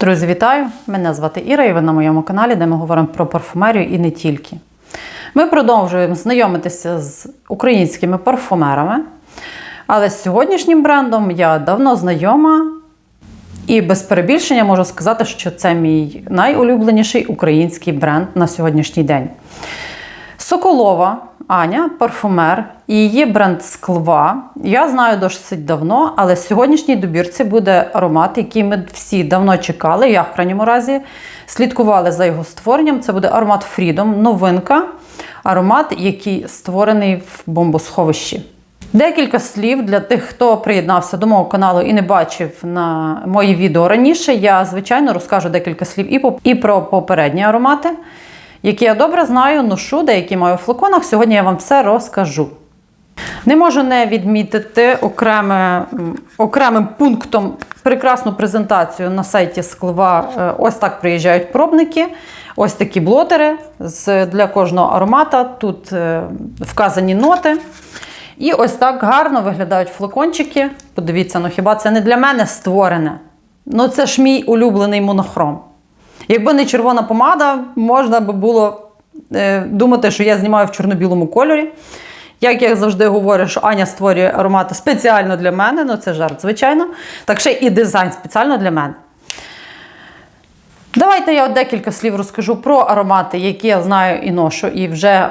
Друзі, вітаю! Мене звати Іра, і ви на моєму каналі, де ми говоримо про парфумерію і не тільки. Ми продовжуємо знайомитися з українськими парфумерами, але з сьогоднішнім брендом я давно знайома, і без перебільшення можу сказати, що це мій найулюбленіший український бренд на сьогоднішній день. Соколова Аня, парфумер, і її бренд Склва. Я знаю досить давно, але в сьогоднішній добірці буде аромат, який ми всі давно чекали. Я в крайньому разі слідкували за його створенням. Це буде аромат Freedom, новинка, аромат, який створений в бомбосховищі. Декілька слів для тих, хто приєднався до мого каналу і не бачив на мої відео раніше. Я, звичайно, розкажу декілька слів і, про попередні аромати, які я добре знаю, ношу, деякі маю в флаконах. Сьогодні я вам все розкажу. Не можу не відмітити окреме, окремим пунктом прекрасну презентацію на сайті Склва. Е, Ось так приїжджають пробники. Ось такі блотери для кожного аромата. Тут е, вказані ноти. І ось так гарно виглядають флакончики. Подивіться, ну хіба це не для мене створене? Ну це ж мій улюблений монохром. Якби не червона помада, можна би було е, думати, що я знімаю в чорно-білому кольорі. Як я завжди говорю, що Аня створює аромати спеціально для мене, ну це жарт, звичайно. Так ще і дизайн спеціально для мене. Давайте я от декілька слів розкажу про аромати, які я знаю і ношу. І вже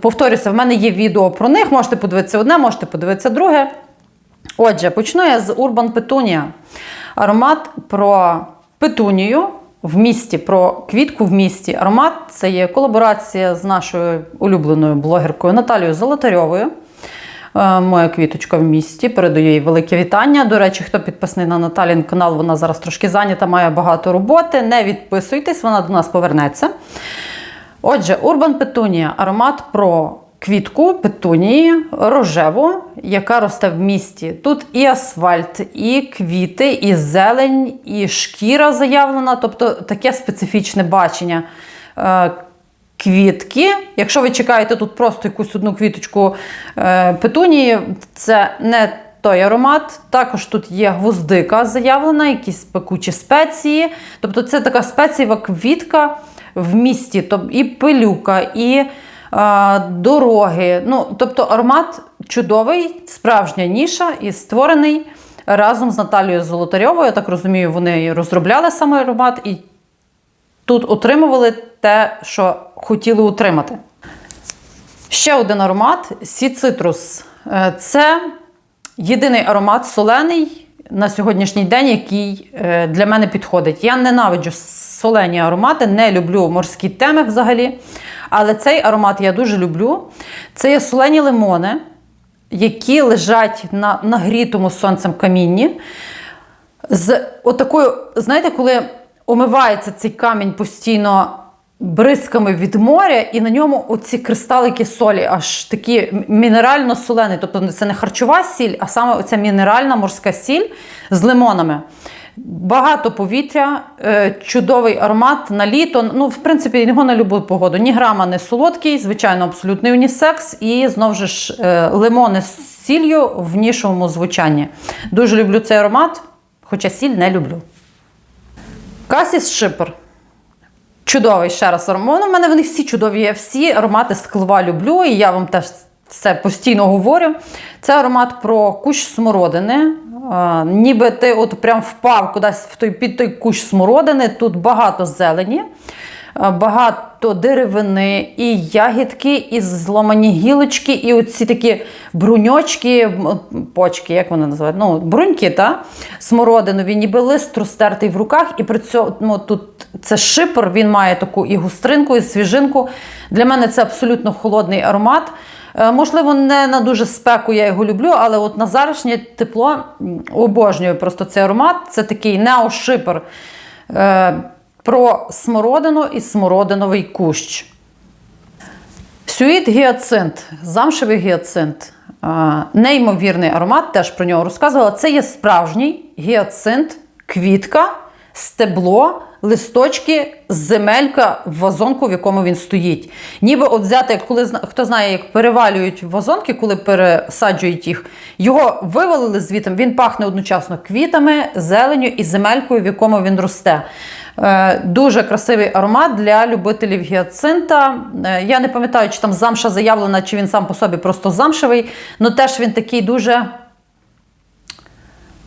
повторюся, в мене є відео про них. Можете подивитися одне, можете подивитися друге. Отже, почну я з Urban Petunia. Аромат про петунію в місті, про квітку в місті. Аромат це є колаборація з нашою улюбленою блогеркою Наталією Золотарьовою. Е, Моя квіточка в місті. Передаю їй велике вітання. До речі, хто підписаний на Наталін канал, вона зараз трошки зайнята, має багато роботи. Не відписуйтесь, вона до нас повернеться. Отже, Urban Petunia – аромат про квітку петунії рожеву, яка росте в місті. Тут і асфальт, і квіти, і зелень, і шкіра заявлена, тобто таке специфічне бачення. Е, Квітки. Якщо ви чекаєте тут просто якусь одну квіточку е, петунії, це не той аромат. Також тут є гвоздика заявлена, якісь пекучі спеції. Тобто це така спецієва квітка в місті, Тоб- і пилюка, і дороги. Ну, тобто аромат чудовий, справжня ніша і створений разом з Наталією Золотарьовою. Я так розумію, вони розробляли саме аромат і тут отримували те, що хотіли утримати. Ще один аромат Сі Цитрус. Е, Це єдиний аромат солений на сьогоднішній день, який е, для мене підходить. Я ненавиджу солені аромати, не люблю морські теми взагалі. Але цей аромат я дуже люблю. Це є солені лимони, які лежать на нагрітому сонцем камінні з отакою, знаєте, коли омивається цей камінь постійно бризками від моря, і на ньому оці кристалики солі, аж такі мінерально-солені. Тобто це не харчова сіль, а саме оця мінеральна морська сіль з лимонами. Багато повітря, е, чудовий аромат на літо. Ну, в принципі, його на любу погоду. Ні грама не солодкий, звичайно, абсолютний унісекс. І знову ж е, лимони з сіллю в нішовому звучанні. Дуже люблю цей аромат, хоча сіль не люблю. Касіс Шипер. Чудовий ще раз аромат. У мене вони всі чудові. Я всі аромати склива люблю, і я вам теж це постійно говорю. Це аромат про кущ смородини. А, ніби ти от прям впав кудись в той, під той кущ смородини. Тут багато зелені, багато деревини, і ягідки, і зломані гілочки, і оці такі бруньочки, почки, як вони називають? Ну, бруньки, та? смородинові, ніби лист розтертий в руках, і при цьому ну, тут це шипер, він має таку і густринку, і свіжинку. Для мене це абсолютно холодний аромат. Е, Можливо, не на дуже спеку я його люблю, але от на зарішнє тепло обожнюю просто цей аромат. Це такий неошипер е, про смородину і смородиновий кущ. Сюїт гіацинт, замшевий гіацинт. Неймовірний аромат, теж про нього розказувала. Це є справжній гіацинт, квітка стебло, листочки, земелька в вазонку, в якому він стоїть. Ніби от взяти, коли хто знає, як перевалюють вазонки, коли пересаджують їх, його вивалили звідти, він пахне одночасно квітами, зеленю і земелькою, в якому він росте. Е, Дуже красивий аромат для любителів гіацинта. Е, Я не пам'ятаю, чи там замша заявлена, чи він сам по собі просто замшевий. але теж він такий дуже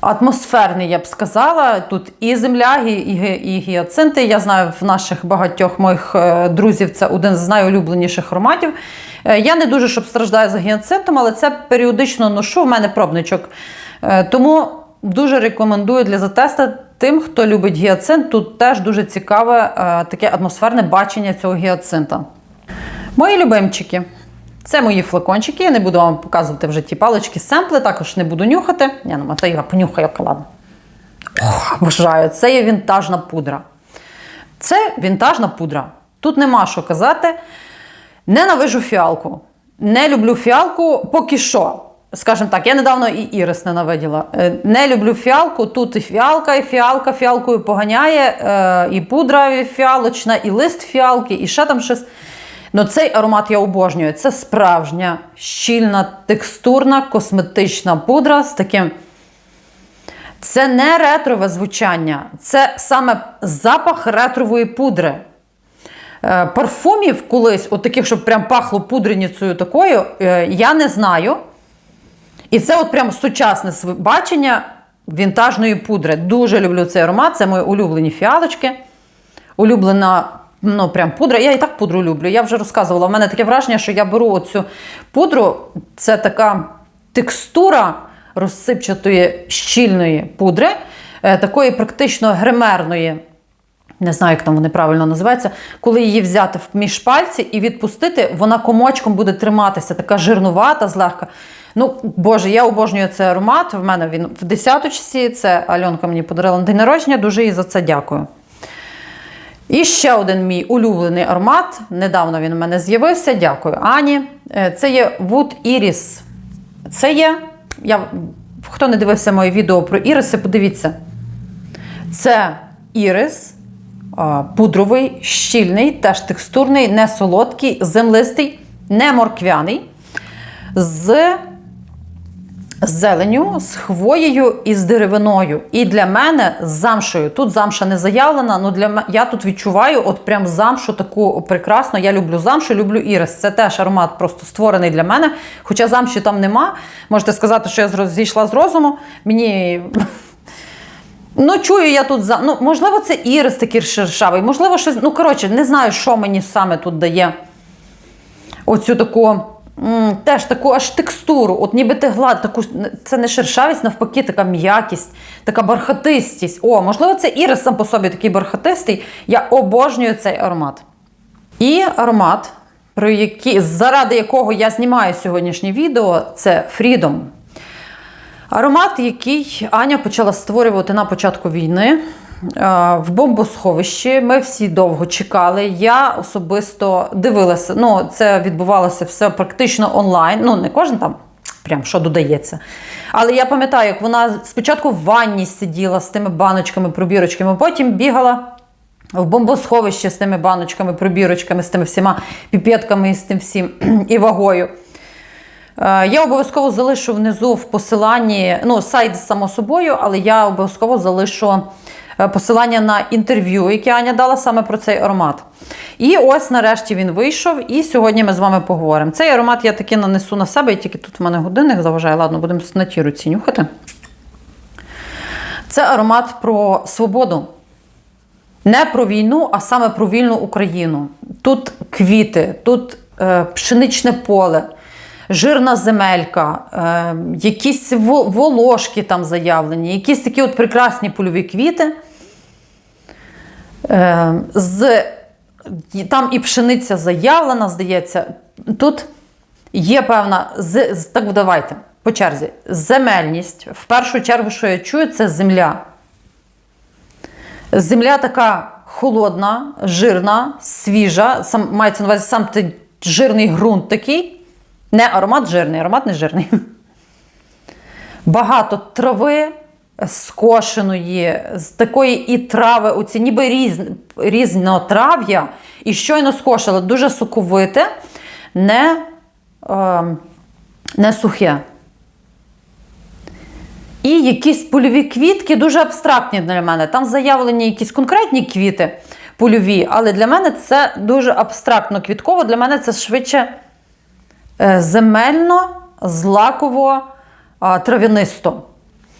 атмосферний, я б сказала. Тут і земля, і, і, і гіацинти. Я знаю, в наших багатьох моїх е, друзів це один з найулюбленіших ароматів. Я не дуже щоб страждаю за гіацинтом, але це періодично ношу. В мене пробничок. Тому дуже рекомендую для затесту тим, хто любить гіацинт. Тут теж дуже цікаве е, таке атмосферне бачення цього гіацинта. Мої любимчики. Це мої флакончики. Я не буду вам показувати вже ті палички, семпли, також не буду нюхати. Я ну, та я понюхаю, ладно. Ох, Бажаю, це є вінтажна пудра. Це вінтажна пудра. Тут нема що казати. Ненавижу фіалку. Не люблю фіалку поки що. Скажімо так, я недавно і Ірис ненавиділа. Е, Не люблю фіалку. Тут і фіалка, і фіалка фіалкою поганяє, е, і пудра фіалочна, і лист фіалки, і ще там щось. Ну, цей аромат я обожнюю. Це справжня, щільна, текстурна, косметична пудра з таким. Це не ретрове звучання, це саме запах ретрової пудри. Е, Парфумів колись, от таких, щоб прям пахло пудреницею такою, я не знаю. І це от прям сучасне бачення вінтажної пудри. Дуже люблю цей аромат. Це мої улюблені фіалочки. Улюблена ну, прям пудра. Я і так пудру люблю. Я вже розказувала. У мене таке враження, що я беру оцю пудру. Це така текстура розсипчатої щільної пудри, е, такої практично гримерної. Не знаю, як там вони правильно називаються, коли її взяти між пальці і відпустити, вона комочком буде триматися, така жирнувата, злегка. Ну, Боже, я обожнюю цей аромат. В мене він в десяточці. Це Альонка мені подарила на день народження. Дуже їй за це дякую. І ще один мій улюблений аромат. Недавно він у мене з'явився. Дякую, Ані. Е, Це є Wood Iris. Це є. Я, хто не дивився моє відео про іриси, подивіться. Це ірис пудровий, щільний, теж текстурний, не солодкий, землистий, не морквяний, з зеленю, з хвоєю і з деревиною. І для мене з замшою. Тут замша не заявлена, але для м- я тут відчуваю от прям замшу таку прекрасну. Я люблю замшу, люблю ірис. Це теж аромат просто створений для мене. Хоча замші там нема. Можете сказати, що я зійшла з розуму. Мені. Ну, чую я тут за. Ну, можливо, це ірис такий шершавий, можливо, щось. Ну, коротше, не знаю, що мені саме тут дає оцю таку. м, Теж таку аж текстуру, от ніби ти глад, таку це не шершавість, навпаки, така м'якість, така бархатистість. О, можливо, це ірис сам по собі такий бархатистий. Я обожнюю цей аромат. І аромат, про який, заради якого я знімаю сьогоднішнє відео, це Freedom. Аромат, який Аня почала створювати на початку війни е, в бомбосховищі. Ми всі довго чекали. Я особисто дивилася. Ну, це відбувалося все практично онлайн. Ну, не кожен там. Прям що додається. Але я пам'ятаю, як вона спочатку в ванні сиділа з тими баночками, пробірочками, потім бігала в бомбосховище з тими баночками, пробірочками, з тими всіма піпетками і з тим всім і вагою. Е, Я обов'язково залишу внизу в посиланні, ну, сайт само собою, але я обов'язково залишу е, посилання на інтерв'ю, яке Аня дала саме про цей аромат. І ось нарешті він вийшов, і сьогодні ми з вами поговоримо. Цей аромат я таки нанесу на себе, і тільки тут в мене годинник заважає. Ладно, будемо на ті руці нюхати. Це аромат про свободу. Не про війну, а саме про вільну Україну. Тут квіти, тут е, пшеничне поле, жирна земелька, е, якісь волошки там заявлені, якісь такі от прекрасні польові квіти. Е, з, там і пшениця заявлена, здається. Тут є певна. З, так, давайте, по черзі. Земельність. В першу чергу, що я чую, це земля. Земля така холодна, жирна, свіжа. Сам, мається на увазі сам жирний ґрунт такий. Не аромат жирний, аромат не жирний. Багато трави, скошеної, з такої і трави, оці ніби різ, різнотрав'я, і щойно скошила, дуже соковите, не, е, не сухе. І якісь польові квітки дуже абстрактні для мене. Там заявлені якісь конкретні квіти польові, але для мене це дуже абстрактно квітково. Для мене це швидше земельно, злаково, а, трав'янисто.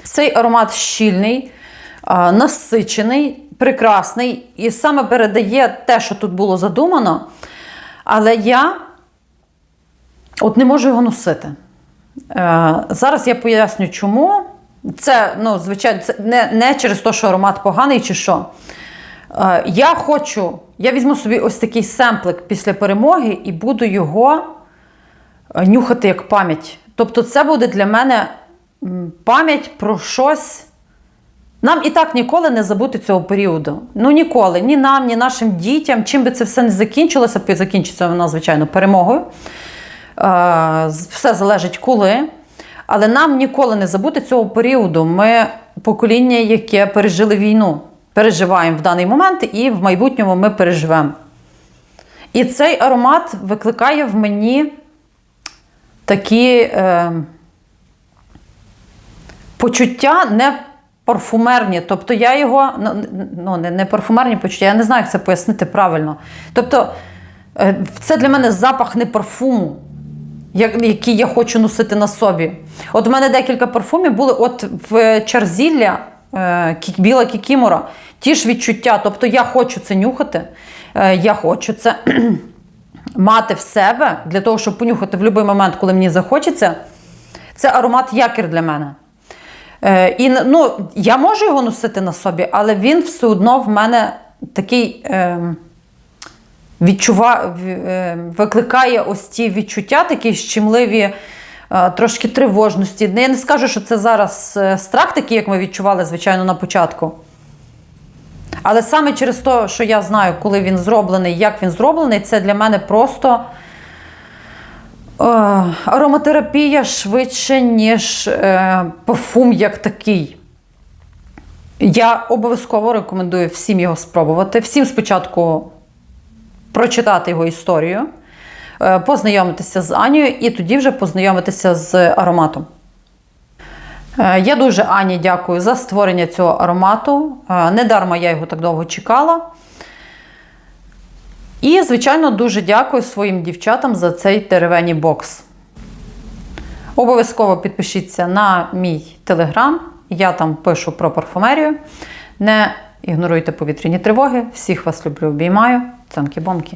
Цей аромат щільний, насичений, прекрасний і саме передає те, що тут було задумано. Але я от не можу його носити. Е, зараз я поясню, чому. Це, ну, звичайно, це не, не через те, що аромат поганий чи що. Е, я хочу, я візьму собі ось такий семплик після перемоги і буду його е, нюхати як пам'ять. Тобто, це буде для мене пам'ять про щось. Нам і так ніколи не забути цього періоду. Ну ніколи. Ні нам, ні нашим дітям. Чим би це все не закінчилося, закінчиться воно, звичайно, перемогою. Е, Все залежить коли. Але нам ніколи не забути цього періоду. Ми покоління, яке пережили війну, переживаємо в даний момент, і в майбутньому ми переживемо. І цей аромат викликає в мені такі е, почуття не парфумерні. Тобто я його, ну, ну не, не парфумерні почуття, я не знаю, як це пояснити правильно. Тобто, е, це для мене запах не парфуму як- які я хочу носити на собі. От у мене декілька парфумів були от в Чарзілля, е, біла кікімора. Ті ж відчуття. Тобто я хочу це нюхати, е, я хочу це мати в себе для того, щоб понюхати в будь-який момент, коли мені захочеться. Це аромат якір для мене. Е, і ну, я можу його носити на собі, але він все одно в мене такий. Е, відчува... е, викликає ось ці відчуття, такі щемливі, е, трошки тривожності. Ну, Я не скажу, що це зараз е, страх такий, як ми відчували, звичайно, на початку. Але саме через те, що я знаю, коли він зроблений, як він зроблений, це для мене просто е, ароматерапія швидше, ніж е, парфум як такий. Я обов'язково рекомендую всім його спробувати. Всім спочатку прочитати його історію, е, познайомитися з Анією і тоді вже познайомитися з ароматом. Е, Я дуже Ані дякую за створення цього аромату. Е, Недарма я його так довго чекала. І, звичайно, дуже дякую своїм дівчатам за цей теревені бокс. Обов'язково підпишіться на мій телеграм. Я там пишу про парфумерію. Не ігноруйте повітряні тривоги. Всіх вас люблю, обіймаю. Цанки-бомки.